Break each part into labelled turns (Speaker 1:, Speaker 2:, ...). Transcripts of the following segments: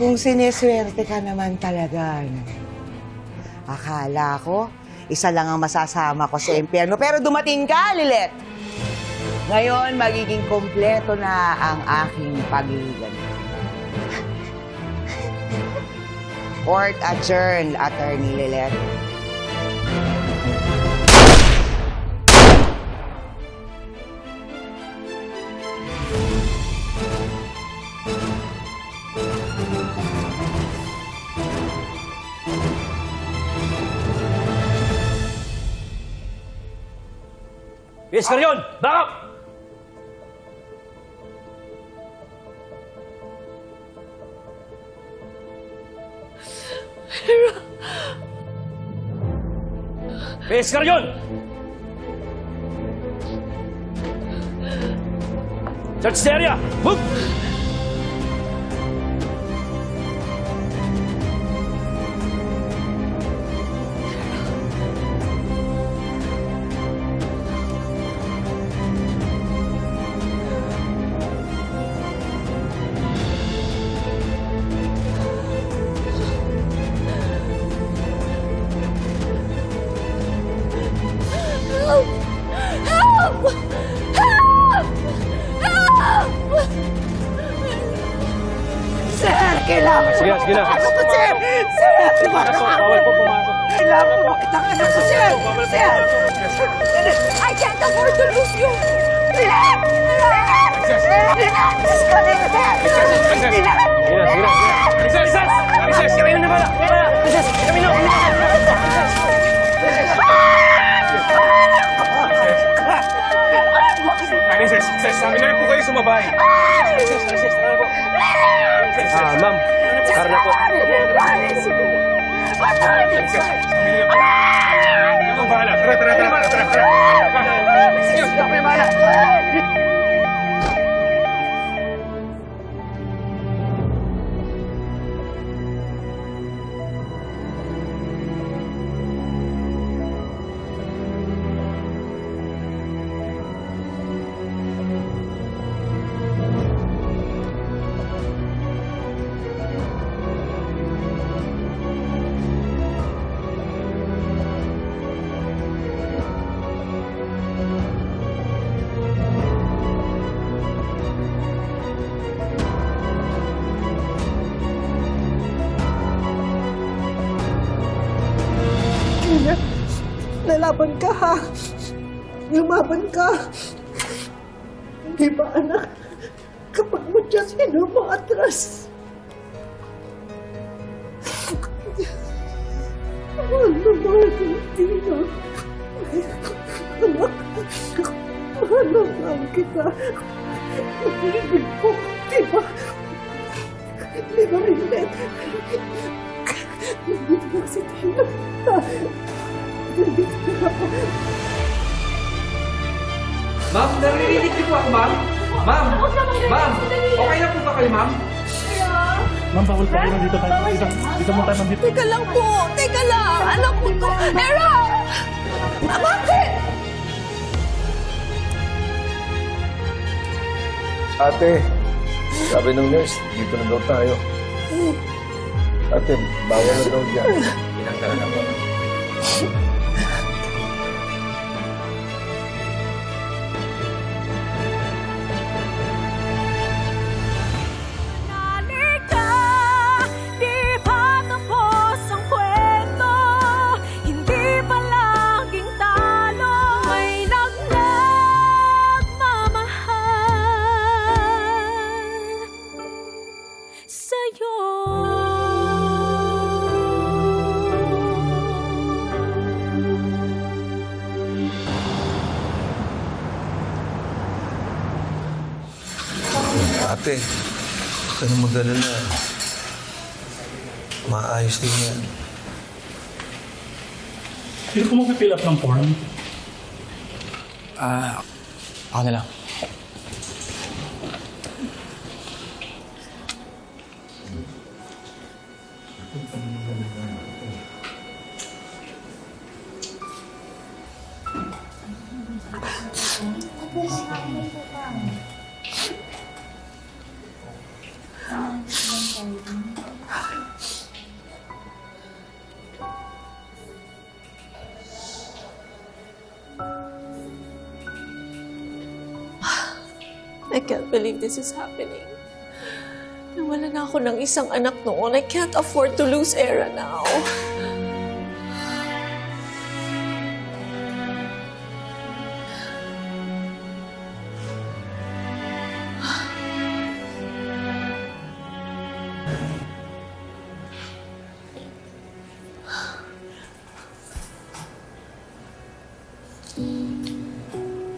Speaker 1: Kung sineswerte ka naman talaga, no? Akala ko, isa lang ang masasama ko sa impyerno. Pero dumating ka, Lilet! Ngayon, magiging kompleto na ang aking pag-iigan. Court adjourned, Attorney Lilet.
Speaker 2: Yes, Carrion! Back up! Yes, Carrion! Search the area! Move!
Speaker 1: Kailangan
Speaker 2: Sige, sige na.
Speaker 1: Ano ko, sir? Sir,
Speaker 2: bawal po pumasok.
Speaker 1: Kailangan ko makita ka na ko, sir! Sir!
Speaker 3: I can't afford to lose you!
Speaker 1: Relax! Relax! Relax! Relax!
Speaker 2: Sige na, sige na. Recess! Recess! Recess! Kami na pala! Recess! Kami na! Kami na! Recess! Recess! Sabi na rin po kayo sumabay! Recess! Recess! Tara po! Ah, ma'am. Tara na po. Recess! Sabi na po. Bahala. Tara, tara, tara, tara, tara. Sige.
Speaker 4: Lalaban ka ha. Lumaban ka. Di ba anak? Kapag mo siya sinumatras. Mahal na mahal ko hindi na. Anak, mahal na mahal kita. Pag-ibig ko, di ba? Di ba, Rinlet? Nandito na si Tina.
Speaker 5: Ma'am, naririnig niyo po ako, ma'am? Ma'am, ma'am, okay na po ba kayo, ma'am?
Speaker 6: Ma'am, bawal po kayo dito tayo. Dito, dito mo tayo nandito.
Speaker 3: Teka lang po! Teka lang! Anak ko to! Era! Ah, Bakit?
Speaker 7: Ate, sabi ng nurse, dito na daw tayo. Ate, bawal na daw dyan.
Speaker 5: Pinagdala na po.
Speaker 7: dati. Ano mo na, maayos din yan.
Speaker 6: Sino ko mag-fill up ng form?
Speaker 2: Ah, ako na lang. Thank you.
Speaker 3: Can't believe this is happening. Nawala na ako ng isang anak noon. I can't afford to lose Era now.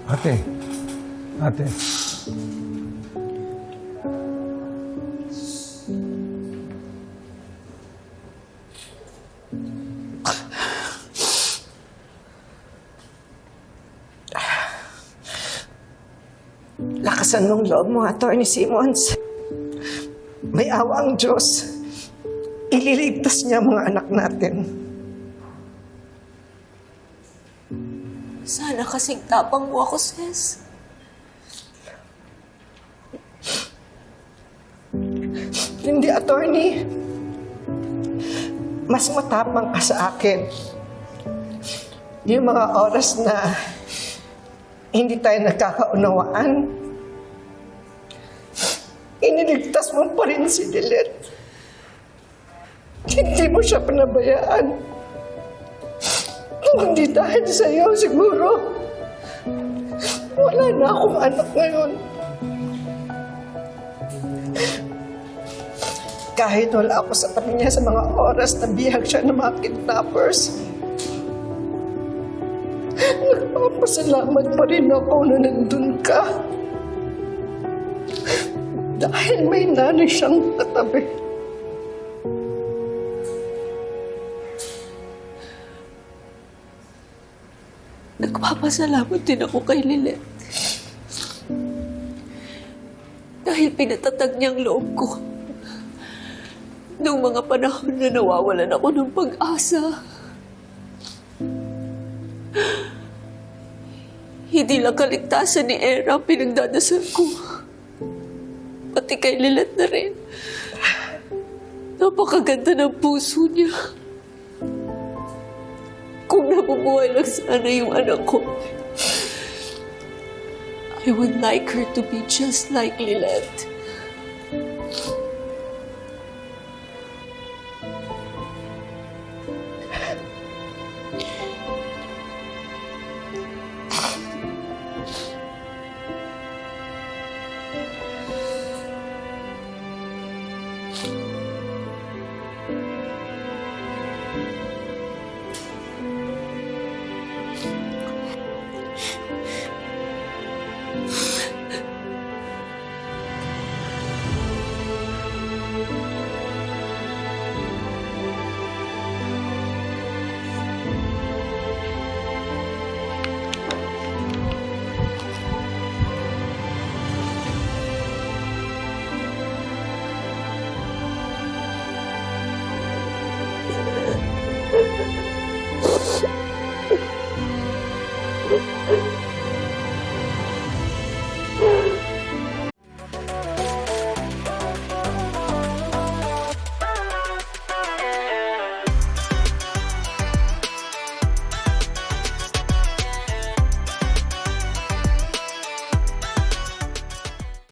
Speaker 7: Ate, ate.
Speaker 4: Lakasan ng loob mo, Attorney Simmons. May awa ang Diyos. Ililigtas niya mga anak natin.
Speaker 3: Sana kasing tapang mo ako, sis.
Speaker 4: Hindi, Attorney. Mas matapang ka sa akin. Yung mga oras na hindi tayo nagkakaunawaan, iniligtas mo pa rin si Lilith. Hindi mo siya pinabayaan. Hindi dahil sa iyo, siguro. Wala na akong anak ngayon. Kahit wala ako sa niya sa mga oras na bihag siya ng mga kidnappers. Nagpapasalamat pa rin ako na nandun ka. Dahil may nanay siyang katabi.
Speaker 3: Nagpapasalamat din ako kay Lilith. Dahil pinatatag niyang loob ko. Noong mga panahon na nawawalan ako ng pag-asa. Hindi lang kaligtasan ni Era ang pinagdadasal ko. Pati kay Lilith na rin. Napakaganda ng puso niya. Kung nabubuhay lang sana yung anak ko, I would like her to be just like Lilith.